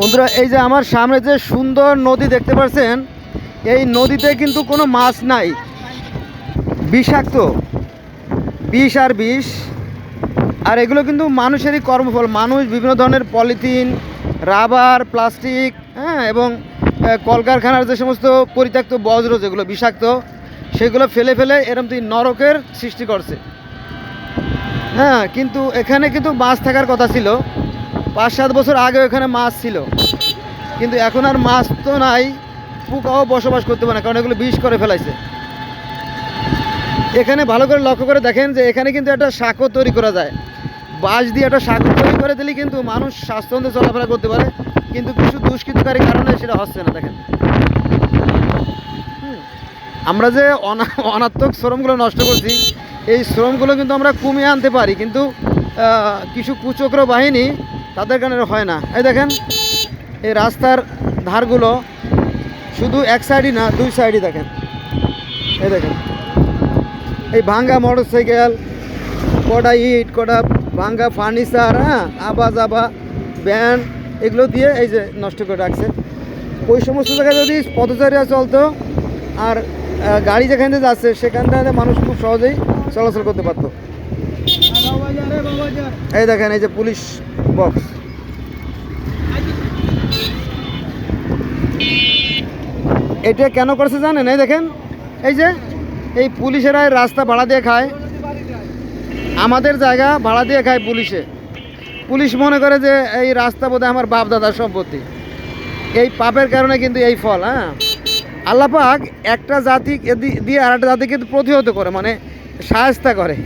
বন্ধুরা, এই যে আমার সামনে যে সুন্দর নদী দেখতে পাচ্ছেন এই নদীতে কিন্তু কোনো মাছ নাই। বিষাক্ত, বিষ আর বিষ। আর এগুলো কিন্তু মানুষেরই কর্মফল। মানুষ বিভিন্ন ধরনের পলিথিন, রাবার, প্লাস্টিক হ্যাঁ এবং কলকারখানার যে সমস্ত পরিত্যক্ত বজ্র যেগুলো বিষাক্ত, সেগুলো ফেলে ফেলে এরম তুই নরকের সৃষ্টি করছে। হ্যাঁ কিন্তু এখানে কিন্তু মাছ থাকার কথা ছিল। পাঁচ সাত বছর আগে এখানে মাছ ছিল। কিন্তু এখন আর মাছ তো নাই, পোকাও বসবাস করতে পারে না, কারণ এগুলো বিষ করে ফেলাইছে। এখানে ভালো করে লক্ষ্য করে দেখেন যে এখানে কিন্তু একটা সাঁকো তৈরি করা যায়। বাঁশ দিয়ে একটা সাঁকো তৈরি করে দিলে কিন্তু মানুষ স্বাস্থ্যন্দ্র চলাফেরা করতে পারে, কিন্তু কিছু দুষ্কৃতকারী কারণে সেটা হচ্ছে না, দেখেন। আমরা যে অনা, অনাত্মক শ্রমগুলো নষ্ট করছি, এই শ্রমগুলো কিন্তু আমরা কমিয়ে আনতে পারি, কিন্তু কিছু কুচক্র বাহিনী তাদের কারণে হয় না। এই দেখেন, এই রাস্তার ধারগুলো শুধু এক সাইডই না, দুই সাইডই দেখেন। এই দেখেন, এই ভাঙ্গা মোটর সাইকেল কটা ইট, কটা ভাঙ্গা ফার্নিচার হ্যাঁ আবা যাবা ব্যান এগুলো দিয়ে এই যে নষ্ট করে রাখছে। ওই সমস্ত জায়গায় যদি পথচারীরা চলতো, আর গাড়ি যেখান যাচ্ছে সেখানটাতে মানুষ খুব সহজেই চলাচল করতে পারতো। এই দেখেন, এই যে পুলিশ বক্স এটা কেন করছে জানেন? এই দেখেন, এই যে, এই পুলিশেরা এই রাস্তা ভাড়া দিয়ে খায়। আমাদের জায়গা ভাড়া দিয়ে খায় পুলিশে। পুলিশ মনে করে যে এই রাস্তা বোধহয় আমার বাপ দাদার সম্পত্তি। এই পাপের কারণে কিন্তু এই ফল হ্যাঁ? আল্লাপাক একটা জাতি দিয়ে আর একটা জাতিকে প্রতিহত করে মানে সাহায্যতা করে।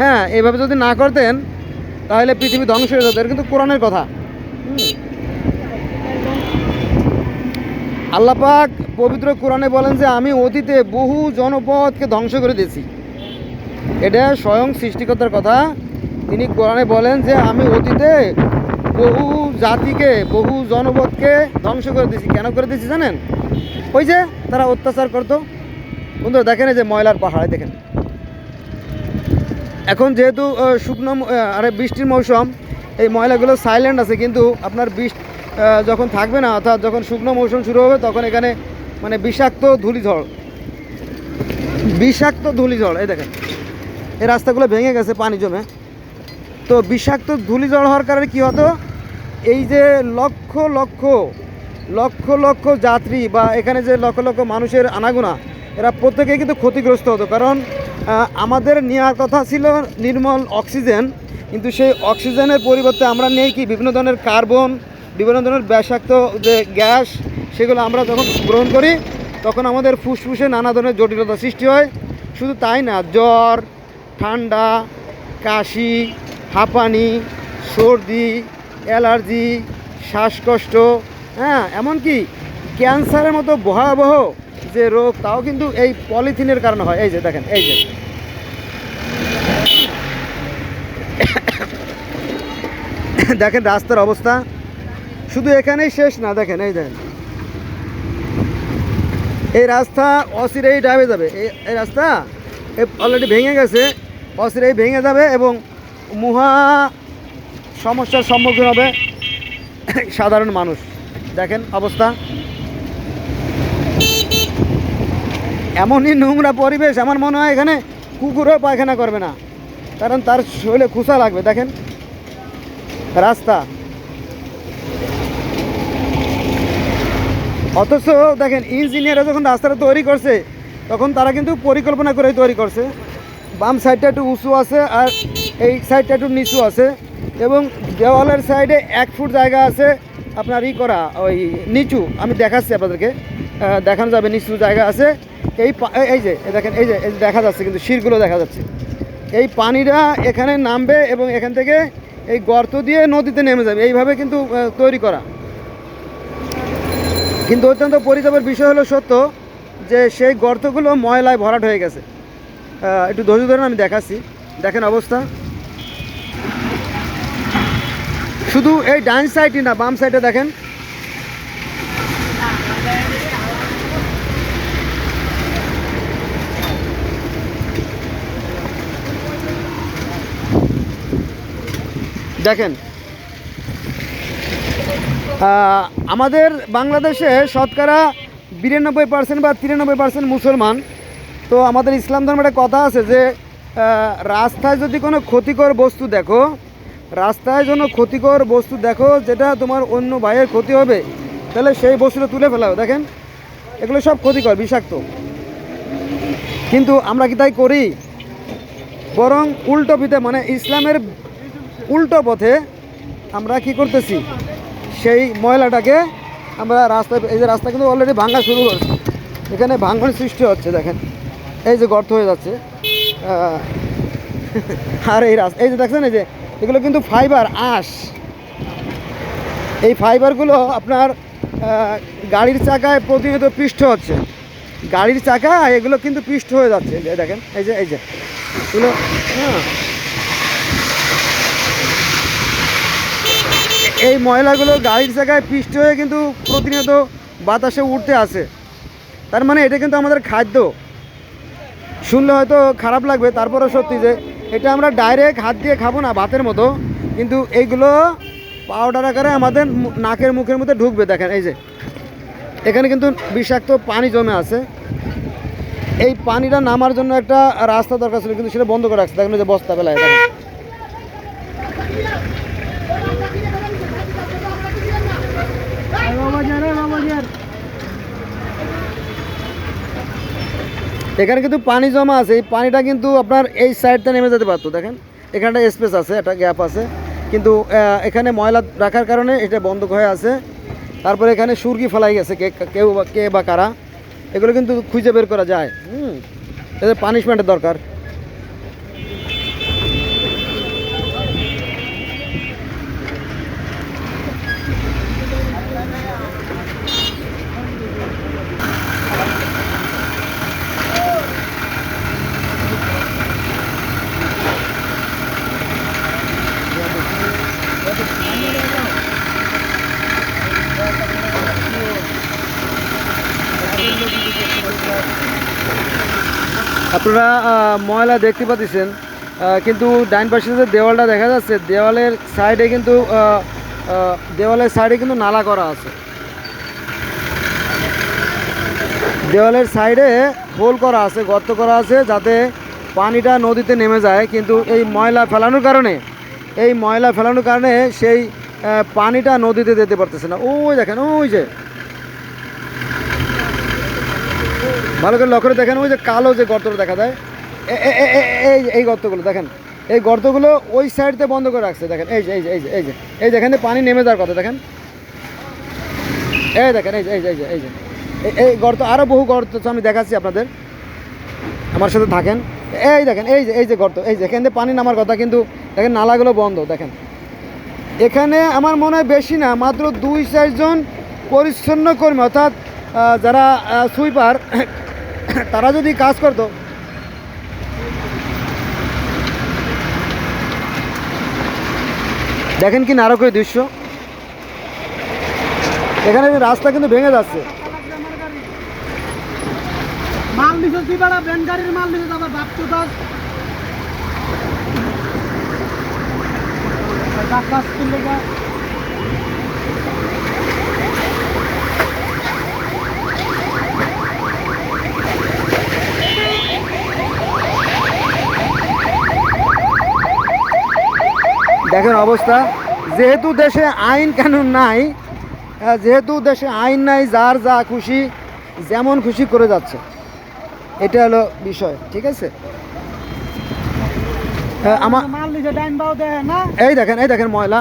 হ্যাঁ এইভাবে যদি না করতেন, তাহলে পৃথিবী ধ্বংস হয়ে যেত। কিন্তু কোরআনের কথা। আল্লাপাক পবিত্র কোরআনে বলেন যে আমি অতীতে বহু জনপদকে ধ্বংস করে দিয়েছি। এটা স্বয়ং সৃষ্টিকর্তার কথা। তিনি কোরআনে বলেন যে আমি অতীতে বহু জাতিকে, বহু জনপদকে ধ্বংস করে দিয়েছি। কেন করে দিয়েছি জানেন? ওই যে তারা অত্যাচার করতো। বন্ধুরা, দেখেন এই যে ময়লার পাহাড়ে, দেখেন। এখন যেহেতু শুকনো আরে বৃষ্টির মৌসুম, এই ময়লাগুলো সাইলেন্ট আছে, কিন্তু আপনার বৃষ্টি যখন থাকবে না, অর্থাৎ যখন শুকনো মৌসুম শুরু হবে, তখন এখানে মানে বিষাক্ত ধূলিঝড়। বিষাক্ত ধূলিঝড়, এই দেখেন। এই রাস্তাগুলো ভেঙে গেছে পানি জমে। তো বিষাক্ত ধূলিঝড় হওয়ার কারণে কী হতো? এই যে লক্ষ লক্ষ লক্ষ লক্ষ যাত্রী বা এখানে যে লক্ষ লক্ষ মানুষের আনাগোনা, এরা প্রত্যেকেই কিন্তু ক্ষতিগ্রস্ত হতো। কারণ আমাদের নেওয়ার কথা ছিল নির্মল অক্সিজেন, কিন্তু সেই অক্সিজেনের পরিবর্তে আমরা নেই কি? বিভিন্ন ধরনের কার্বন বিভিন্ন ধরনের বিষাক্ত যে গ্যাস, সেগুলো আমরা যখন গ্রহণ করি, তখন আমাদের ফুসফুসে নানা ধরনের জটিলতা সৃষ্টি হয়। শুধু তাই না, জ্বর, ঠান্ডা, কাশি, হাঁপানি, সর্দি, অ্যালার্জি, শ্বাসকষ্ট হ্যাঁ এমনকি ক্যান্সারের মতো ভয়াবহ যে রোগ, তাও কিন্তু এই পলিথিনের কারণে হয়। এই যে দেখেন, এই যে। দেখেন রাস্তার অবস্থা। শুধু এখানেই শেষ না, দেখেন, এই দেখেন। এই রাস্তা অচিরেই ডাবে যাবে। এই রাস্তা অলরেডি ভেঙে গেছে, অচিরেই ভেঙে যাবে এবং মহা সমস্যার সম্মুখীন হবে সাধারণ মানুষ। দেখেন অবস্থা। এমনই নোংরা পরিবেশ, আমার মনে হয় এখানে কুকুরও পায়খানা করবে না, কারণ তার শরীরে খুসা লাগবে, দেখেন। রাস্তা। অথচ দেখেন ইঞ্জিনিয়াররা যখন রাস্তাটা তৈরি করছে, তখন তারা কিন্তু পরিকল্পনা করে তৈরি করছে। বাম সাইডটা একটু উঁচু আছে আর এই সাইডটা একটু নিচু আছে এবং দেওয়ালের সাইডে এক ফুট জায়গা আছে আপনার ই করা, ওই নিচু। আমি দেখাচ্ছি আপনাদেরকে। দেখানো যাবে, নিচু জায়গা আছে। এই এই- যে দেখেন, এই যে দেখা যাচ্ছে কিন্তু শিরগুলো দেখা যাচ্ছে। এই পানিটা এখানে নামবে এবং এখান থেকে এই গর্ত দিয়ে নদীতে নেমে যাবে। এইভাবে কিন্তু তৈরি করা। কিন্তু অত্যন্ত পরিতাপের বিষয় হলো সত্য যে সেই গর্তগুলো ময়লায় ভরাট হয়ে গেছে। একটু ধৈর্য ধরেন, আমি দেখাচ্ছি। দেখেন অবস্থা। শুধু এই ডান সাইডই না, বাম সাইডে দেখেন। দেখেন আমাদের বাংলাদেশে শতকরা বিরানব্বই পার্সেন্ট বা তিরানব্বই পার্সেন্ট মুসলমান। তো আমাদের ইসলাম ধর্মের একটা কথা আছে যে রাস্তায় যদি কোনো ক্ষতিকর বস্তু দেখো, রাস্তায় যেন ক্ষতিকর বস্তু দেখো, যেটা তোমার অন্য ভাইয়ের ক্ষতি হবে, তাহলে সেই বস্তুটা তুলে ফেলাও। দেখেন, এগুলো সব ক্ষতিকর, বিষাক্ত। কিন্তু আমরা কি তাই করি? বরং উল্টো পিতে মানে ইসলামের উল্টো পথে আমরা কি করতেছি? সেই ময়লাটাকে আমরা রাস্তায়, এই যে রাস্তা কিন্তু অলরেডি ভাঙা শুরু করছে এখানে ভাঙন সৃষ্টি হচ্ছে, দেখেন। এই যে গর্ত হয়ে যাচ্ছে। আর এই রাস্তা, এই যে দেখছেন, এই যে, এগুলো কিন্তু ফাইবার আঁশ। এই ফাইবারগুলো আপনার গাড়ির চাকায় প্রতিনিয়ত পৃষ্ঠ হচ্ছে। গাড়ির চাকা এগুলো কিন্তু পৃষ্ঠ হয়ে যাচ্ছে। দেখেন, এই যে এই যে। এগুলো হ্যাঁ। এই ময়লাগুলো গাড়ির জায়গায় পৃষ্ঠ হয়ে কিন্তু প্রতিনিয়ত বাতাসে উঠতে আসে। তার মানে এটা কিন্তু আমাদের খাদ্য। শুনলে হয়তো খারাপ লাগবে, তারপরেও সত্যি যে এটা আমরা ডাইরেক্ট হাত দিয়ে খাব না, ভাতের মতো। কিন্তু এইগুলো পাউডার আকারে আমাদের নাকের মুখের মধ্যে ঢুকবে, দেখেন, এই যে। এখানে কিন্তু বিষাক্ত পানি জমে আছে। এই পানিটা নামার জন্য একটা রাস্তা দরকার ছিল, কিন্তু সেটা বন্ধ করে রাখছে। দেখেন যে বস্তা বেলায় দেখেন। এখানে কিন্তু পানি জমা আছে। এই পানিটা কিন্তু আপনার এই সাইডটা নেমে যেতে পারতো, দেখেন। এখানটা স্পেস আছে, একটা গ্যাপ আছে। কিন্তু এখানে ময়লা রাখার কারণে এটা বন্ধ হয়ে আছে। তারপরে এখানে সুরগি ফেলাই গেছে, কে, কেউ কে বা কারা। এগুলো কিন্তু খুঁজে বের করা যায়। হুম, এদের পানিশমেন্টের দরকার। আপনারা ময়লা দেখতে পাচ্ছেন কিন্তু ডাইন পাশে যে দেওয়ালটা দেখা যাচ্ছে, দেওয়ালের সাইডে কিন্তু দেওয়ালের সাইডে কিন্তু নালা করা আছে। দেওয়ালের সাইডে হোল করা আছে, গর্ত করা আছে, যাতে পানিটা নদীতে নেমে যায়। কিন্তু এই ময়লা ফেলানোর কারণে, এই ময়লা ফেলানোর কারণে সেই পানিটা নদীতে যেতে পারতেছে না। ওই দেখেন, ওই যে ভালো করে লক্ষ্য দেখেন ওই যে কালো যে গর্তটা দেখা যায় এই এই গর্তগুলো দেখেন এই গর্তগুলো ওই সাইডতে বন্ধ করে রাখছে দেখেন এই যে এই যে এই যে এই যে এই যে এখানে পানি নেমে যাওয়ার কথা দেখেন এই দেখেন এই যে এই যে এই যে এই যে এই- গর্ত আরও বহু গর্ত আছে, আমি দেখাচ্ছি আপনাদের আমার সাথে থাকেন এই দেখেন এই যে এই যে গর্ত এই যে এখান থেকে পানি নামার কথা কিন্তু দেখেন নালাগুলো বন্ধ দেখেন এখানে আমার মনে হয় বেশি না মাত্র দুই চারজন পরিচ্ছন্ন কর্মী অর্থাৎ যারা সুইপার তারা যদি কাজ করতো। দেখেন কি নারকীয় দৃশ্য। এখানে রাস্তা কিন্তু ভেঙে যাচ্ছে। মাল দিছ তুই বেড়া গাড়ির মাল দিছ আবার বাপ তো দাস কাজ করলে দেখেন অবস্থা। যেহেতু দেশে আইন কানুন নাই যেহেতু দেশে আইন নাই যার যা খুশি যেমন খুশি করে যাচ্ছে। এটা হলো বিষয় ঠিক আছে? আমার এই দেখেন এই দেখেন ময়লা।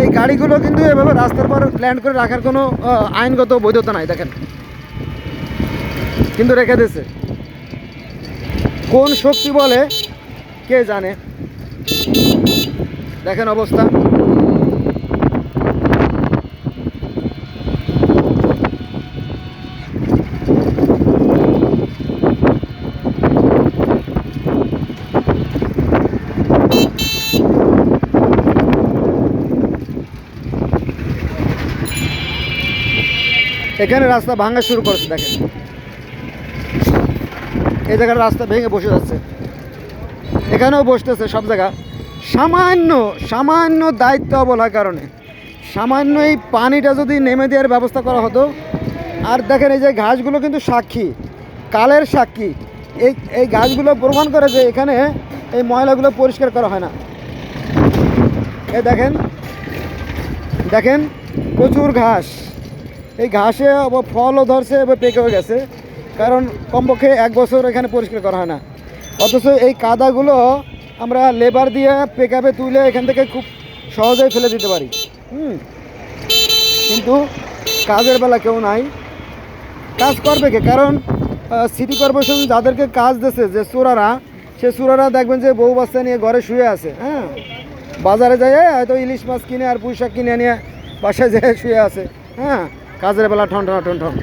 এই গাড়িগুলো কিন্তু এভাবে রাস্তার পর ল্যান্ড করে রাখার কোনো আইনগত বৈধতা নাই দেখেন। কিন্তু রেখে দিয়েছে। কোন শক্তি বলে কে জানে? দেখেন অবস্থা। এখানে রাস্তা ভাঙা শুরু করেছে, দেখেন। এই জায়গার রাস্তা ভেঙে বসে যাচ্ছে। এখানেও বসতেছে সব জায়গা। সামান্য সামান্য দায়িত্ব বলার কারণে। সামান্য এই পানিটা যদি নেমে দেওয়ার ব্যবস্থা করা হতো, আর দেখেন এই যে ঘাসগুলো কিন্তু সাক্ষী, কালের সাক্ষী। এই এই গাছগুলো প্রমাণ করে যে এখানে এই ময়লাগুলো পরিষ্কার করা হয় না। এই দেখেন দেখেন, প্রচুর ঘাস। এই ঘাসে আবার ফলও ধরছে এবার পেকেও গেছে, কারণ কমপক্ষে এক বছর এখানে পরিষ্কার করা হয় না। অথচ এই কাদাগুলো আমরা লেবার দিয়ে পেকআপে তুলে এখান থেকে খুব সহজেই ফেলে দিতে পারি। হুম। কিন্তু কাজের বেলা কেউ নাই। কাজ করবে কে? কারণ সিটি কর্পোরেশন যাদেরকে কাজ দিয়েছে যে চোরারা, সে চোরারা দেখবেন যে বউ বাচ্চা নিয়ে ঘরে শুয়ে আছে হ্যাঁ? বাজারে যায় হয়তো ইলিশ মাছ কিনে আর পুঁই শাক কিনে নিয়ে বাসায় যেয়ে শুয়ে আছে। হ্যাঁ? কাজের বেলা ঠন ঠন ঠন ঠন